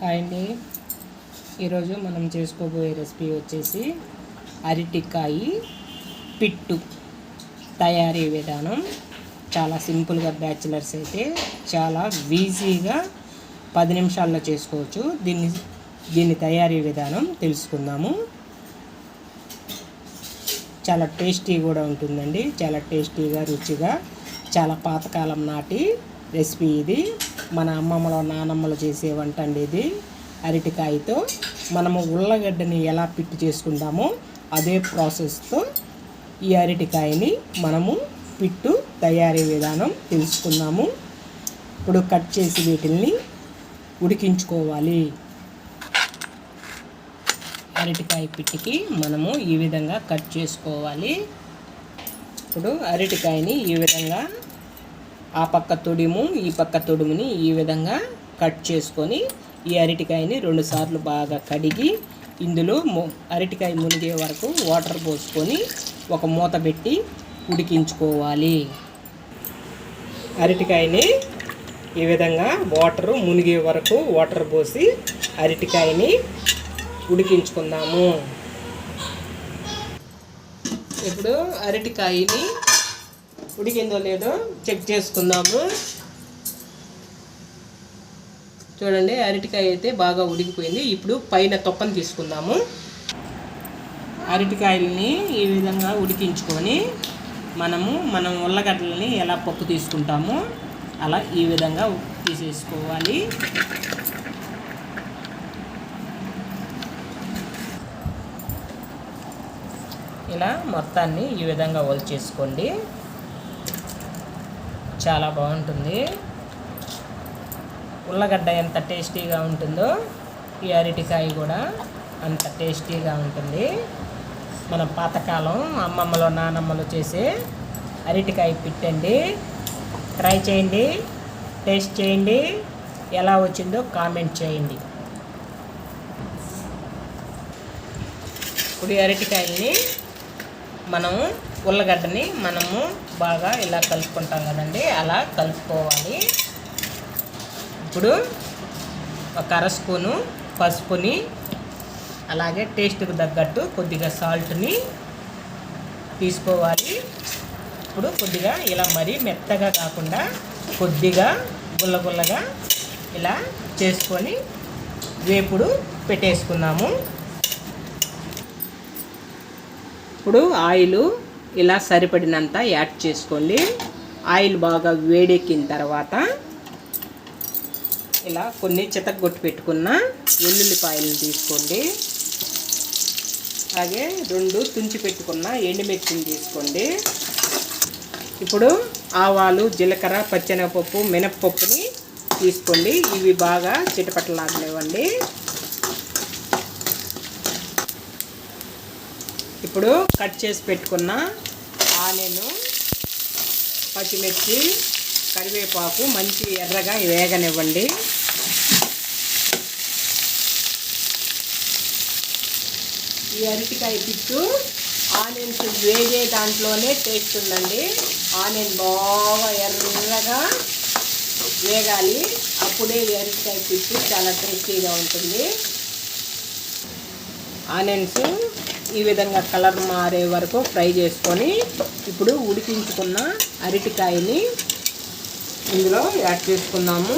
Hi అండి. ఈరోజు మనం చేసుకోబోయే రెసిపీ వచ్చేసి అరటికాయ పిట్టు తయారీ విధానం. చాలా సింపుల్గా బ్యాచిలర్స్ అయితే చాలా ఈజీగా పది నిమిషాల్లో చేసుకోవచ్చు. దీన్ని దీని తయారీ విధానం తెలుసుకుందాము. చాలా టేస్టీ కూడా ఉంటుందండి. చాలా టేస్టీగా రుచిగా చాలా పాతకాలం నాటి రెసిపీ ఇది. మన అమ్మమ్మలో నానమ్మలు చేసే వంట అండి ఇది. అరటికాయతో మనము ఉల్లగడ్డని ఎలా పిట్టు చేసుకుంటామో అదే ప్రాసెస్తో ఈ అరటికాయని మనము పిట్టు తయారీ విధానం తెలుసుకుందాము. ఇప్పుడు కట్ చేసి వీటిల్ని ఉడికించుకోవాలి. అరటికాయ పిట్టికి మనము ఈ విధంగా కట్ చేసుకోవాలి. ఇప్పుడు అరటికాయని ఈ విధంగా ఆ పక్క తొడిము ఈ పక్క తొడుముని ఈ విధంగా కట్ చేసుకొని ఈ అరటికాయని రెండుసార్లు బాగా కడిగి ఇందులో అరటికాయ మునిగే వరకు వాటర్ పోసుకొని ఒక మూత పెట్టి ఉడికించుకోవాలి. అరటికాయని ఈ విధంగా వాటరు మునిగే వరకు వాటర్ పోసి అరటికాయని ఉడికించుకుందాము. ఇప్పుడు అరటికాయని ఉడికిందో లేదో చెక్ చేసుకుందాము. చూడండి అరటికాయ అయితే బాగా ఉడికిపోయింది. ఇప్పుడు పైన తొక్కను తీసుకుందాము. అరటికాయలని ఈ విధంగా ఉడికించుకొని మనము మనం ఉల్లగడ్డలని ఎలా పప్పు తీసుకుంటామో అలా ఈ విధంగా తీసేసుకోవాలి. ఇలా మొత్తాన్ని ఈ విధంగా చేసుకోండి చాలా బాగుంటుంది. ఉల్లగడ్డ ఎంత టేస్టీగా ఉంటుందో ఈ అరటికాయ కూడా అంత టేస్టీగా ఉంటుంది. మన పాతకాలం అమ్మమ్మలో నానమ్మలు చేసే అరటికాయ పిట్టండి. ట్రై చేయండి టేస్ట్ చేయండి ఎలా వచ్చిందో కామెంట్ చేయండి. ఇప్పుడు అరటికాయల్ని మనము ఉల్లగడ్డని మనము బాగా ఇలా కలుపుకుంటాం కదండి అలా కలుపుకోవాలి. ఇప్పుడు ఒక అర స్పూను పసుపుని అలాగే టేస్ట్కి తగ్గట్టు కొద్దిగా సాల్ట్ని తీసుకోవాలి. ఇప్పుడు కొద్దిగా ఇలా మరీ మెత్తగా కాకుండా కొద్దిగా గుల్లగుల్లగా ఇలా చేసుకొని వేపుడు పెట్టేసుకున్నాము. ఇప్పుడు ఆయిల్ ఇలా సరిపడినంత యాడ్ చేసుకోండి. ఆయిల్ బాగా వేడెక్కిన తర్వాత ఇలా కొన్ని చితగొట్టు పెట్టుకున్న వెల్లుల్లిపాయలు తీసుకోండి. అలాగే రెండు తుంచి పెట్టుకున్న ఎండుమిర్చిని తీసుకోండి. ఇప్పుడు ఆవాలు జీలకర్ర పచ్చెనగపప్పు మినప్పప్పుని తీసుకోండి. ఇవి బాగా చిటపట్టలాగనివ్వండి ఇప్పుడు కట్ చేసి పెట్టుకున్న ఆనియన్ పచ్చిమిర్చి కరివేపాకు మంచి ఎర్రగా వేగనివ్వండి. ఈ అరటికాయ పిట్టు ఆనియన్స్ వేగే దాంట్లోనే టేస్ట్ ఉందండి. ఆనియన్ బాగా ఎర్రగా వేగాలి. అప్పుడే ఈ అరటికాయ పిట్టు చాలా టేస్టీగా ఉంటుంది. ఆనియన్స్ ఈ విధంగా కలర్ మారే వరకు ఫ్రై చేసుకొని ఇప్పుడు ఉడికించుకున్న అరటికాయని ఇందులో యాడ్ చేసుకుందాము.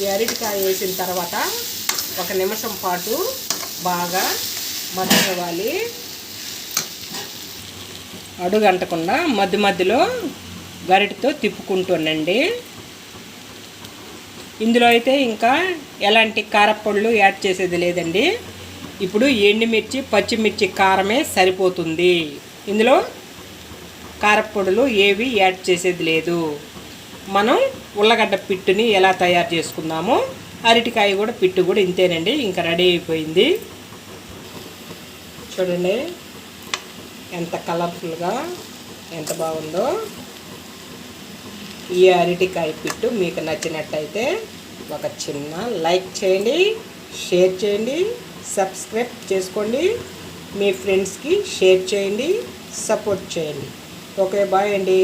ఈ అరటికాయ వేసిన తర్వాత ఒక నిమిషం పాటు బాగా మగ్గనివ్వాలి అడుగంటకుండా మధ్య మధ్యలో గరిటతో తిప్పుకుంటుండండి ఇందులో అయితే ఇంకా ఎలాంటి కారపళ్ళు యాడ్ చేసేది లేదండి. ఇప్పుడు ఎండుమిర్చి పచ్చిమిర్చి కారమే సరిపోతుంది. ఇందులో కారపొడులు ఏవి యాడ్ చేసేది లేదు. మనం ఉల్లగడ్డ పిట్టుని ఎలా తయారు చేసుకుందామో అరటికాయ కూడా పిట్టు కూడా ఇంతేనండి. ఇంకా రెడీ అయిపోయింది. చూడండి ఎంత కలర్ఫుల్గా ఎంత బాగుందో. ఈ అరటికాయ పిట్టు మీకు నచ్చినట్టయితే ఒక చిన్న లైక్ చేయండి షేర్ చేయండి సబ్స్క్రైబ్ చేసుకోండి మీ ఫ్రెండ్స్కి షేర్ చేయండి సపోర్ట్ చేయండి. ఓకే బాయ్ అండి.